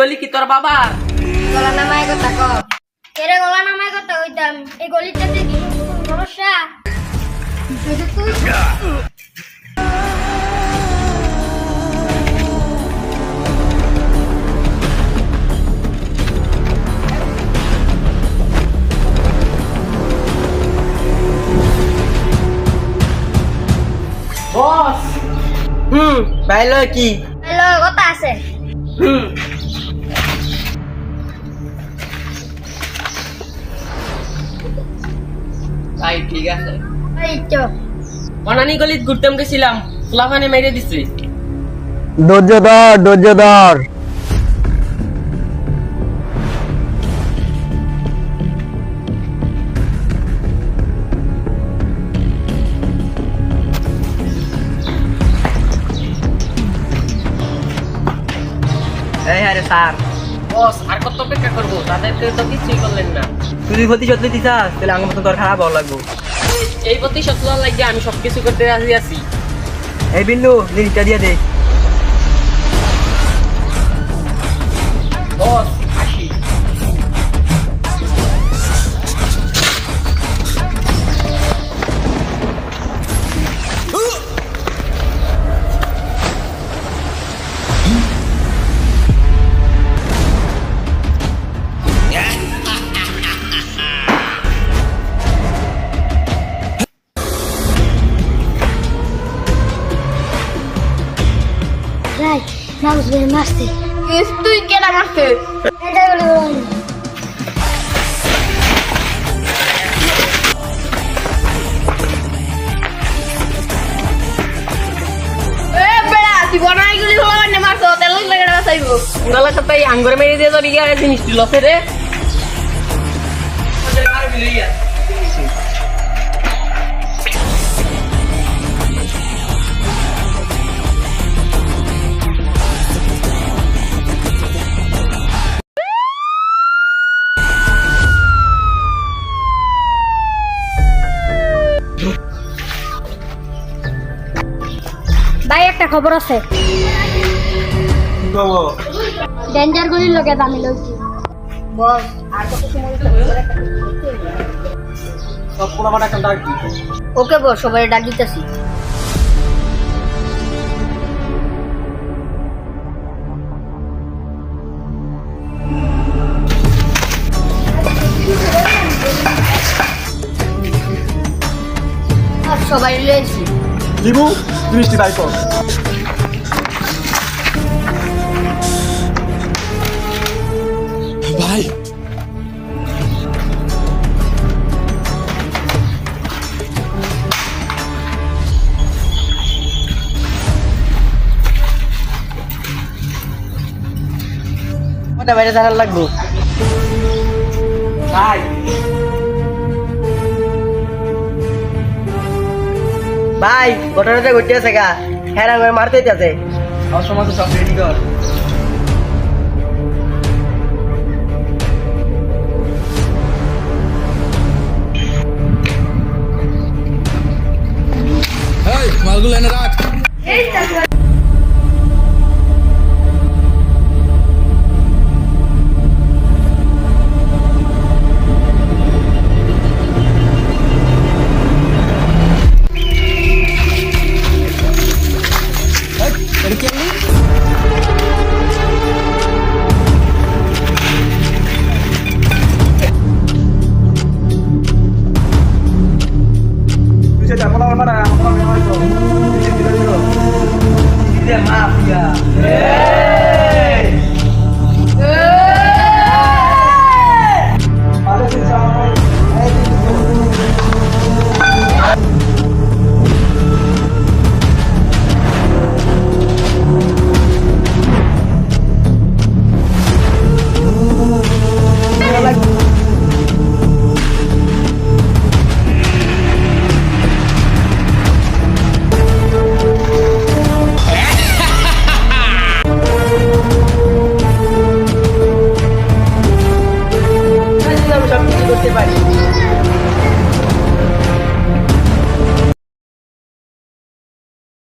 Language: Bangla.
গলি কি তোর বাবার গলা নামায় কথা ক এরে গলা নামায় কথা কইতাম। এই গলিটাতে কি তুই বস। হুম পাইলো কি? হ্যালো কথা আছে। হুম ভাই ঠিক আছে। এই তো। অনানি গলিত ঘুরতাম গেছিলাম ফুলাফানে মেরে দিছি। ধৈর্য ধর ধৈর্য ধর। এই আরে স্যার। বস আর কত অপেক্ষা করব? তাদেরকে তো কিছুই করলেন না। তুই প্রতিশোধ নিতে চাস তাহলে আমার মতো তোর খারাপ ভালো লাগবো। এই প্রতিশোধ লাগিয়ে আমি সবকিছু করতে রাজি আছি। এই বিল্লু লিস্টটা দিয়ে দে। হলো মানে মারছো তেল লাগে না চাইব গলার সাথে আঙ্গুর মেরে দিয়ে জিনিসটি লসে রে খবর আছে? ডেঞ্জার গলির লগে দামি লইছি বস। আর কত সময় সব পোলা মাটা ডাক ওকে বস সবাই ডাক দিতেছি। সবাই লইছি। দিবু জিনিসটি তাই কর ভাই। ওটা বাইরে জানার লাগবো। ভাই। ভাই ঘটনাটা ঘটতে আছে গা হ্যাঁ করে মারতে আছে। অসমাজ সব রেডি কর মালগুলো এনে রাখ।